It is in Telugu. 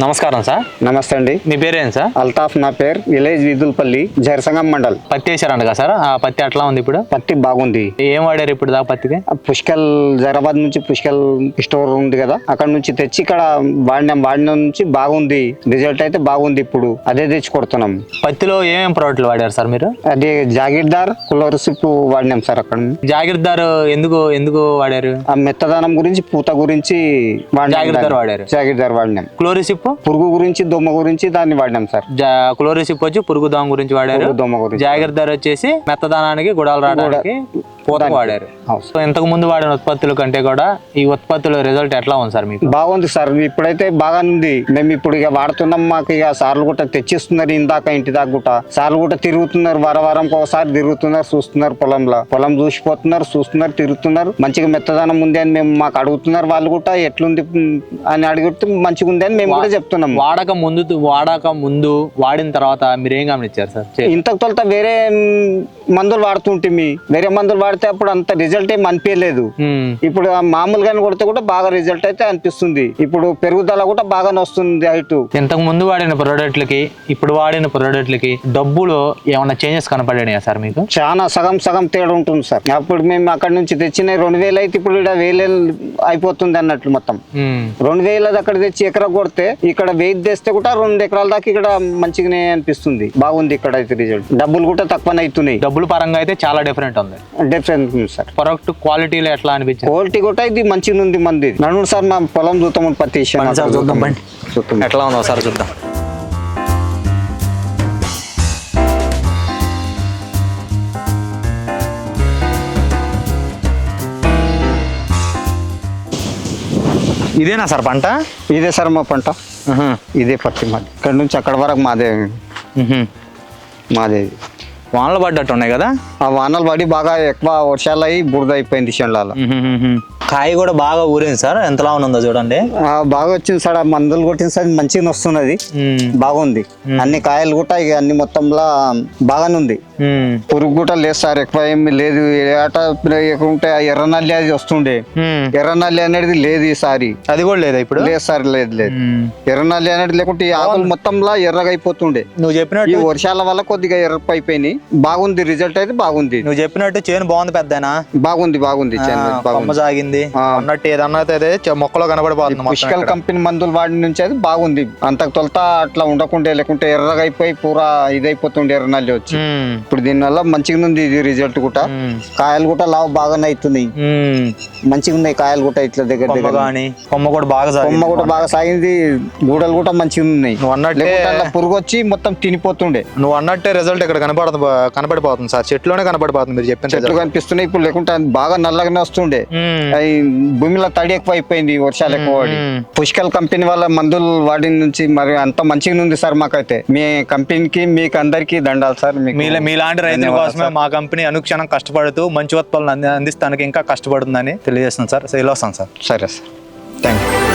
నమస్కారం సార్. నమస్తే అండి. మీ పేరేం సార్? అల్తాఫ్ నా పేరు. విలేజ్ విదుల్పల్లి జరసంగం మండల్. పత్తి వేసారంట కదా సార్? ఆ పత్తి ఎట్లా ఉంది ఇప్పుడు? పత్తి బాగుంది. ఏం వాడారు ఇప్పుడు దాకా పత్తికి? పుష్కల్ జైరాబాద్ నుంచి పుష్కల్ స్టోర్ ఉంది కదా అక్కడ నుంచి తెచ్చి ఇక్కడ వాడినాం. వాడిన నుంచి బాగుంది. రిజల్ట్ అయితే బాగుంది ఇప్పుడు. అదే తెచ్చి కొడుతున్నాం. పత్తిలో ఏమేం ప్రోడక్ట్లు వాడారు సార్ మీరు? అదే జాగీర్దార్ కులరసిప్ వాడినాం సార్ అక్కడ జాగ్రత్త ఎందుకు ఎందుకు వాడారు? ఆ మెత్తదనం గురించి పూత గురించి జాగీర్దార్. వాడారు. జాగీర్దార్ వాడినాం. క్లోరిసిప్ పురుగు గురించి దొమ్మ గురించి దాన్ని వాడినాం సార్. క్లోరిసిప్ వచ్చి పురుగు దోమ గురించి వాడారు. పురుగు దోమ గురించి జాగ్రత్త వచ్చేసి మెత్తదానానికి గుడాలు రావడానికి. పూతకు వాడారు. సో ఇంతకు ముందు వాడిన ఉత్పత్తుల కంటే కూడా ఈ ఉత్పత్తుల రిజల్ట్ ఎట్లా ఉంది సార్ మీకు? బాగుంది సార్. ఇప్పుడైతే బాగానే ఉంది. మేము ఇప్పుడు ఇక వాడుతున్నాం మాకు ఇక సార్లు కూడా తెచ్చిస్తున్నారు ఇందాక ఇంటి దాకా కూడా. సార్లు కూడా తిరుగుతున్నారు వార వారం ఒకసారి తిరుగుతున్నారు చూస్తున్నారు పొలంలో. పొలం చూసిపోతున్నారు చూస్తున్నారు తిరుగుతున్నారు. మంచిగా మెత్తదనం ఉంది అని మేము మాకు అడుగుతున్నారు వాళ్ళు కూడా. ఎట్లుంది అని అడిగితే మంచిగా ఉంది అని మేము కూడా చెప్తున్నాం. వాడక ముందు వాడక ముందు వాడిన తర్వాత మీరు ఏం గమనించారు సార్? ఇంతకు తొలత వేరే మందులు వాడుతుంటే వేరే మందులు వాడితే అప్పుడు అంత రిజల్ట్ ఏం అనిపించలేదు. ఇప్పుడు మామూలుగానే కొడితే కూడా బాగా రిజల్ట్ అయితే అనిపిస్తుంది. ఇప్పుడు పెరుగుదల కూడా బాగానే వస్తుంది హైట్. ఇంతకు ముందు వాడిన ప్రోడక్ట్లకి ఇప్పుడు వాడిన ప్రోడక్ట్లకి డబ్బులో ఏమైనా చేంజెస్ కనపడినాయా సార్ మీకు? చాలా సగం సగం తేడా ఉంటుంది సార్. అప్పుడు మేము అక్కడ నుంచి తెచ్చిన రెండు వేలు అయితే ఇప్పుడు ఇక్కడ వేలు అయిపోతుంది అన్నట్లు మొత్తం. రెండు వేలది అక్కడ తెచ్చి ఎకరా కొడితే ఇక్కడ వెయిట్ తెస్తే కూడా రెండు ఎకరాల దాకా ఇక్కడ మంచిగానే అనిపిస్తుంది. బాగుంది ఇక్కడ అయితే రిజల్ట్ డబ్బులు కూడా తక్కువనే అవుతున్నాయి. డబ్బుల పరంగా అయితే చాలా డిఫరెంట్ ఉంది. ఉంది సార్. ప్రొడక్ట్ క్వాలిటీలో ఎట్లా అనిపించింది? క్వాలిటీ కూడా ఇది మంచిగా ఉంది మంది. నన్ను సార్ మా పొలం చూద్దాం పత్తి చూద్దాం, ఎట్లా ఉందో సార్ చూద్దాం. ఇదేనా సార్ పంట? ఇదే సార్ మా పంట. ఇదే పత్తి మాది. ఇక్కడ నుంచి అక్కడ వరకు మాదే. మాదే. వానలు పడ్డట్టు ఉన్నాయి కదా? ఆ వానలు పడి బాగా ఎక్కువ వర్షాలు అయ్యి బురద అయిపోయింది చెండాల కాయ కూడా బాగా ఊరింది సార్. ఎంతలా ఉందో చూడండి. బాగా వచ్చింది సార్. ఆ మందులు కొట్టిన సార్ మంచిగా వస్తున్నది. బాగుంది. అన్ని కాయలు కూడా ఇక అన్ని మొత్తంలో బాగానే ఉంది. పురుగు కూడా లేదు సార్. ఎక్కువ ఏమి లేదు. ఏట ఉంటే ఆ ఎర్ర నల్లి అది వస్తుండే. ఎర్ర నల్లి అనేది లేదు ఈసారి. అది కూడా లేదా ఇప్పుడు? లేదు సార్ లేదు లేదు. ఎర్ర నల్లి అనేది లేకుంటే ఈ ఆకులు మొత్తంలో ఎర్రగా అయిపోతుండే. నువ్వు ఈ చెప్పినట్టు వర్షాల వల్ల కొద్దిగా ఎర్రపు అయిపోయినాయి. బాగుంది రిజల్ట్ అయితే బాగుంది. నువ్వు చెప్పినట్టు చేను బాగుంది పెద్దనా? బాగుంది బాగుంది. చేను కొమ్మ బాగుంది ఆ. అన్నట్టు ఏదన్నా అయితే మొక్కలో కనబడిపోతుంది పుష్కల్. కంపెనీ మందులు వాడి నుంచి అయితే బాగుంది అంతకు తొలత అట్లా ఉండకుండే లేకుంటే ఎర్రగా అయిపోయి పూరా ఇదైపోతుండే ఎర్ర నల్లి వచ్చి. ఇప్పుడు దీనివల్ల మంచిగా ఉంది ఇది రిజల్ట్ కూడా. కాయలు కూడా లావు బాగానే అవుతున్నాయి. మంచిగా ఉన్నాయి కాయలు కూడా ఇట్లా దగ్గర దగ్గర కొమ్మ కూడా బాగా సాగింది. కొమ్మ కూడా బాగా సాగింది గూడలు కూడా మంచిగా ఉన్నాయి నువ్వు అన్నట్టే పురుగు వచ్చి మొత్తం తినిపోతుండే నువ్వు అన్నట్టే రిజల్ట్ ఇక్కడ కనపడుతుంది కనపడిపోతుంది సార్ చెట్లోనే కనపడిపోతుంది మీరు చెప్పిన చెట్లు. కనిపిస్తున్నాయి ఇప్పుడు లేకుంటే అది బాగా నల్లగానే వస్తుండే అయి భూమిలో తడి ఎక్కువ అయిపోయింది వర్షాలు ఎక్కువ పడి. పుష్కల్ కంపెనీ వాళ్ళ మందులు వాడిన నుంచి మరి అంత మంచిగా ఉంది సార్ మాకైతే. మీ కంపెనీకి మీకు అందరికీ దండాలి సార్. మీలాంటి రైతుల కోసమే మా కంపెనీ అనుక్షణం కష్టపడుతూ మంచి ఉత్పత్తులను అంది అందిస్తానికి ఇంకా కష్టపడుతుందని తెలియజేస్తున్నాను సార్. ఇలా వస్తాను సార్. సరే సార్. Thank you